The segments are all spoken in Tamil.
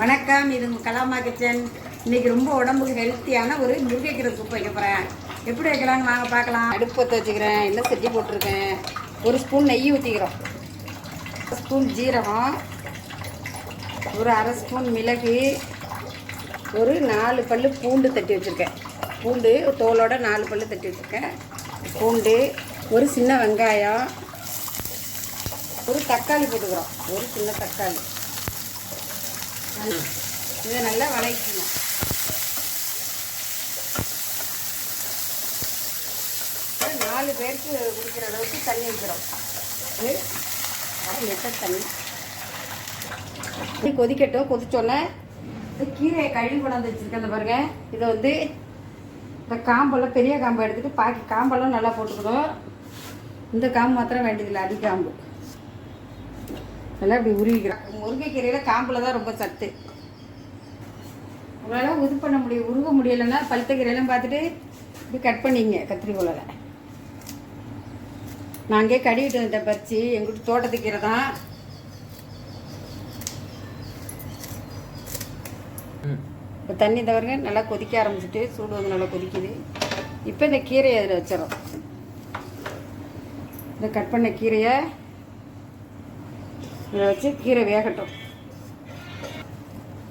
வணக்கம் இது கலாமா கிச்சன் இன்னைக்கு ரொம்ப உடம்புக்கு ஹெல்த்தியான ஒரு முருங்கைக்கீரை சூப் வைக்க போகிறேன் எப்படி வைக்கலான்னு வாங்க பார்க்கலாம். அடுப்பு பற்ற வச்சுக்கிறேன். இன்னும் செஞ்சு போட்டிருக்கேன். ஒரு ஸ்பூன் நெய் ஊற்றிக்கிறோம் ஒரு ஸ்பூன் ஜீரகம். ஒரு அரை ஸ்பூன் மிளகு. ஒரு நாலு பல்லு பூண்டு தட்டி வச்சுருக்கேன். பூண்டு தோலோட நாலு பல்லு தட்டி வச்சுருக்கேன். பூண்டு ஒரு சின்ன வெங்காயம். ஒரு தக்காளி போட்டுக்கிறோம். ஒரு சின்ன தக்காளி. இதை நல்லா வதக்கணும். நாலு பேருக்கு குடிக்கிற அளவுக்கு தண்ணி வைக்கிறோம் லிட்டர் தண்ணி. கொதிக்கட்டும். கொதிச்சோன்னே இந்த கீரையை கழுவி கொண்டாந்து வச்சுருக்கேன். பாருங்க. இதை வந்து இந்த காம்பெல்லாம் பெரிய காம்பை எடுத்துட்டு பாக்கி காம்பெல்லாம் நல்லா போட்டுக்கணும். இந்த காம்பு மாத்திரம் வேண்டியதில்லை. அடி காம்பு. நல்லா இப்படி உருவிக்கிறோம். முருங்கைக்கீரையில் காம்பில் தான் ரொம்ப சத்து. உங்களால் இது பண்ண முடியும் உருக முடியலைன்னா பழுத்த கீரையெல்லாம் பார்த்துட்டு இப்படி கட் பண்ணிங்க கத்திரிக்கோலில் நான் அங்கேயே கழுவிட்டு வந்துட்டேன் பறிச்சு. எங்கிட்ட தோட்டத்து கீரை தான். இப்போ தண்ணி தவிர நல்லா கொதிக்க ஆரம்பிச்சிட்டு சூடு வந்து நல்லா கொதிக்குது. இப்போ இந்த கீரையை அதில் வச்சிடறோம். இந்த கட் பண்ண கீரையை இதில் வச்சு கீரை வேகட்டும்.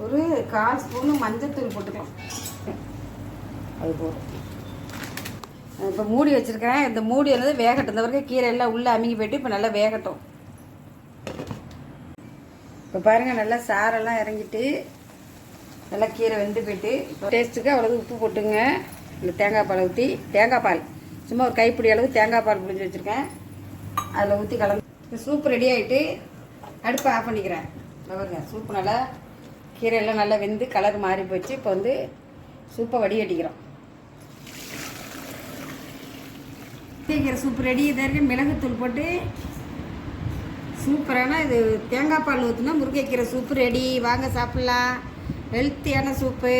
ஒரு கால் ஸ்பூனு மஞ்சத்தூள் போட்டுக்கலாம். அது போதும். இப்போ மூடி வச்சுருக்கேன். இந்த மூடி வந்து வேகட்டும். இந்த வரைக்கும் கீரை எல்லாம் உள்ளே அமுங்கி போயிட்டு இப்போ நல்லா வேகட்டும். இப்போ பாருங்கள் நல்லா சாரெல்லாம் இறங்கிட்டு நல்லா கீரை வெந்து போயிட்டு டேஸ்ட்டுக்கு அவ்வளவு உப்பு போட்டுங்க. இந்த தேங்காய் பால் ஊற்றி தேங்காய் பால். சும்மா ஒரு கைப்பிடி அளவு தேங்காய் பால் புளிஞ்சு வச்சுருக்கேன். அதில் ஊற்றி கலந்து சூப் ரெடி ஆகிட்டு அடுப்பை ஆஃப் பண்ணிக்கிறேன். பாருங்க சூப்பு நல்லா கீரையெல்லாம் நல்லா வெந்து கலர் மாறி போச்சு. இப்போ வந்து சூப்பை வடிகட்டிக்கிறோம். கீரை சூப்பு ரெடி இதற்கு மிளகுத்தூள் போட்டு சூப்பரான இது தேங்காய் பால் ஊற்றுனா முருங்கைக்கீரை சூப்பு ரெடி வாங்க சாப்பிட்லாம். ஹெல்த்தியான சூப்பு